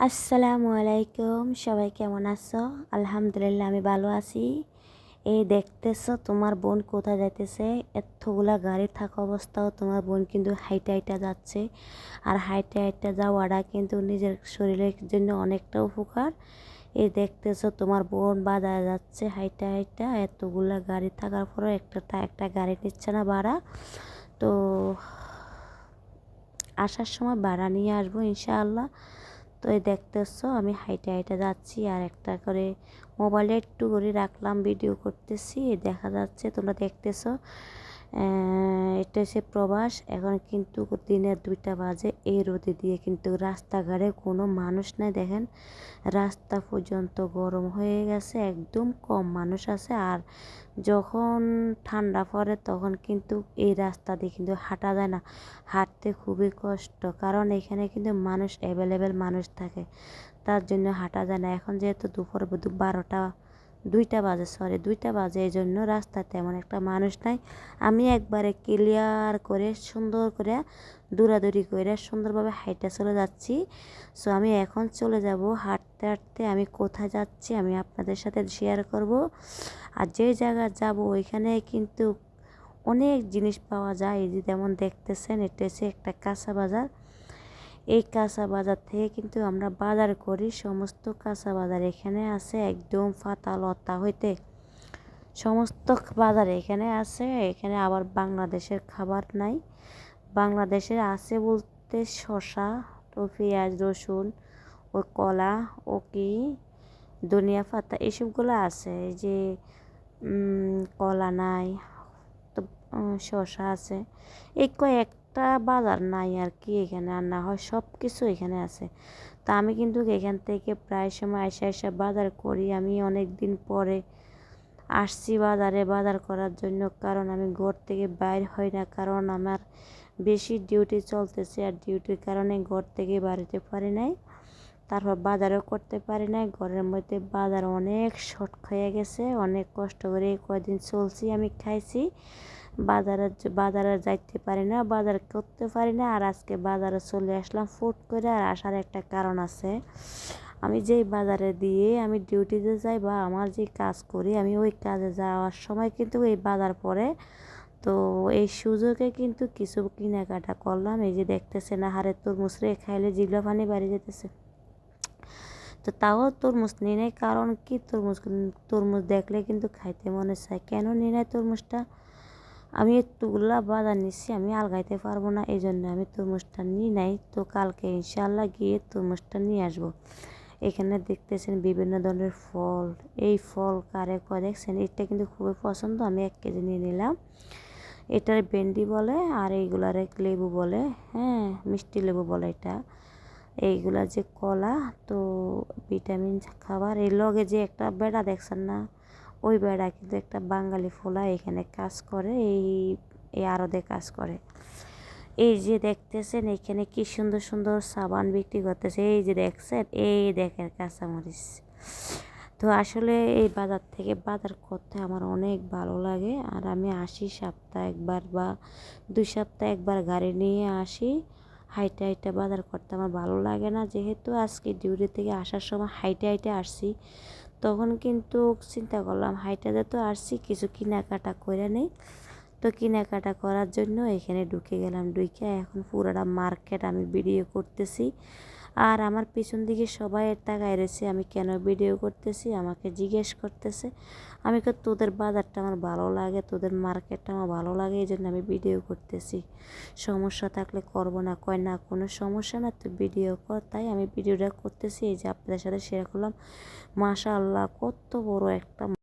আসসালামু আলাইকুম, সবাই কেমন আছো? আলহামদুলিল্লাহ, আমি ভালো আছি। এই দেখতেছো, তোমার বোন কোথায় যাইতেছে? এতগুলা গাড়ি থাকা অবস্থাও তোমার বোন কিন্তু হাইটা হাইটা যাচ্ছে। আর হাইটা হাইটা যাওয়াটা কিন্তু নিজের শরীরের জন্য অনেকটা উপকার। এই দেখতেছো, তোমার বোন বাজারে যাচ্ছে হাইটা হাইটা। এতগুলা গাড়ি থাকার পরও একটা একটা গাড়ি নিচ্ছে না ভাড়া। তো আসার সময় ভাড়া নিয়ে আসব ইনশাআল্লাহ। তো এই দেখতেছ, আমি হাইটে হাইটে যাচ্ছি আর একটা করে মোবাইলে একটু করে রাখলাম ভিডিও করতেছি। দেখা যাচ্ছে, তোমরা দেখতেছো। এটা হচ্ছে প্রবাস। এখন কিন্তু দিনের দুইটা বাজে। এই রোদে দিয়ে কিন্তু রাস্তাঘাটে কোনো মানুষ নাই, দেখেন। রাস্তা পর্যন্ত গরম হয়ে গেছে, একদম কম মানুষ আছে। আর যখন ঠান্ডা পড়ে, তখন কিন্তু এই রাস্তা দিয়ে কিন্তু হাঁটা যায় না। হাঁটতে খুবই কষ্ট, কারণ এখানে কিন্তু মানুষ অ্যাভেলেবেল মানুষ থাকে। তার জন্য হাঁটা যায় না। এখন যেহেতু দুপুর, বারোটা দুইটা বাজে সরি দুইটা বাজে এই জন্য রাস্তায় তেমন একটা মানুষ নাই। আমি একবারে ক্লিয়ার করে, সুন্দর করে, দৌড়াদৌড়ি করে সুন্দরভাবে হাইটে চলে যাচ্ছি। সো আমি এখন চলে যাব হাঁটতে হাঁটতে আমি কোথায় যাচ্ছি আমি আপনাদের সাথে শেয়ার করব। আর যে জায়গা যাব ওইখানে কিন্তু অনেক জিনিস পাওয়া যায় যেমন দেখতেছেন, এটা হচ্ছে একটা কাঁচা বাজার। এই কাঁচা বাজার থেকে কিন্তু আমরা বাজার করি। সমস্ত কাঁচা বাজার এখানে আছে, একদম ফাতা লতা হইতে। সমস্ত বাজার এখানে আছে, এখানে আবার বাংলাদেশের খাবার নাই। বাংলাদেশের আছে বলতে শশা তো পেঁয়াজ, রসুন, ও কলা, ও কি, ধনিয়া পাতা, এসবগুলো আছে। এই যে কলা নাই, তো শশা আছে। এই কয়েক একটা বাজার নাই আর কি এখানে আর না হয় সব কিছু এখানে আছে। তা আমি কিন্তু এখান থেকে প্রায় সময় এসে এসে বাজার করি। আমি অনেক দিন পরে আসছি বাজারে, বাজার করার জন্য, কারণ আমি ঘর থেকে বাইর হই না, কারণ আমার বেশি ডিউটি চলতেছে আর ডিউটির কারণে ঘর থেকে বাড়িতে পারি নাই। তারপর বাজারও করতে পারি নাই, ঘরের মধ্যে বাজার অনেক শর্ট হয়ে গেছে, অনেক কষ্ট করে কয়দিন চলছি, আমি খাইছি। বাজারে বাজারে যাইতে পারি না, বাজার করতে পারি না, আর আজকে বাজারে চলে আসলাম ফুট করে, আর আসার একটা কারণ আছে। আমি যেই বাজারে দিয়ে আমি ডিউটিতে যাই বা আমার যে কাজ করি, আমি ওই কাজে যাওয়ার সময় কিন্তু এই বাজার পরে তো এই সুযোগে কিন্তু কিছু কেনাকাটা করলাম, এই যে দেখতেছে না হারে তরমুজ রে খাইলে জিগলা পানি বাড়ি যেতেছে তো তাও তরমুজ নিয়ে নেয় কারণ কি তরমুজ তরমুজ দেখলে কিন্তু খাইতে মনে চায়। কেন নিয়ে নেয় তরমুজটা? আমি এতগুলা বাজার নিচ্ছি আমি আলগাইতে পারব না এই জন্য আমি তরমুজটা নিই নাই। তো কালকে ইনশাল্লাহ গিয়ে তরমুজটা নিয়ে আসব। এখানে দেখতেছেন বিভিন্ন ধরনের ফল। এই ফল কারে কয় দেখছেন? এটা কিন্তু খুবই পছন্দ, আমি এক কেজি নিয়ে নিলাম। এটার ভেন্ডি বলে আর এইগুলার এক লেবু বলে হ্যাঁ মিষ্টি লেবু বলে এটা। এইগুলা যে কলা, তো ভিটামিন খাবার, এই লগে যে একটা বেড়া দেখছেন না? ওই বেড়া কিন্তু একটা বাঙালি ফোলা এখানে কাজ করে, এই এই আরদে কাজ করে। এই যে দেখতেছেন এখানে কি সুন্দর সুন্দর সাবান বিক্রি করতেছে, এই যে দেখছেন, এই দেখেন কাঁচামরিচ। তো আসলে এই বাজার থেকে বাজার করতে আমার অনেক ভালো লাগে, আর আমি আসি সপ্তাহে একবার বা দুই সপ্তাহে একবার গাড়ি নিয়ে আসি। হাইটে হাইটে বাজার করতে আমার ভালো লাগে না। যেহেতু আজকে ডিউটি থেকে আসার সময় হাইটে হাইটে আসছি, তখন কিন্তু চিন্তা করলাম হাইটাতে তো আসছি, কিছু কেনাকাটা করে নেই। তো কেনাকাটা করার জন্য এখানে ঢুকে গেলাম, ঢুকে এখন পুরোটা মার্কেট আমি ভিডিও করতেছি। আর আমার পিছন দিকে সবাই তাকায় রয়েছে। আমি কেন ভিডিও করতেছি? আমাকে জিজ্ঞেস করতেছে। আমি তো তোদের বাজারটা আমার ভালো লাগে, তোদের মার্কেটটা আমার ভালো লাগে এই জন্য আমি ভিডিও করতেছি। সমস্যা থাকলে করব না। কয়, না, কোনো সমস্যা না তো ভিডিও কর। তাই আমি ভিডিওটা করতেছি। এই যে আপনাদের সাথে শেয়ার করলাম। মাশা আল্লাহ কত বড় একটা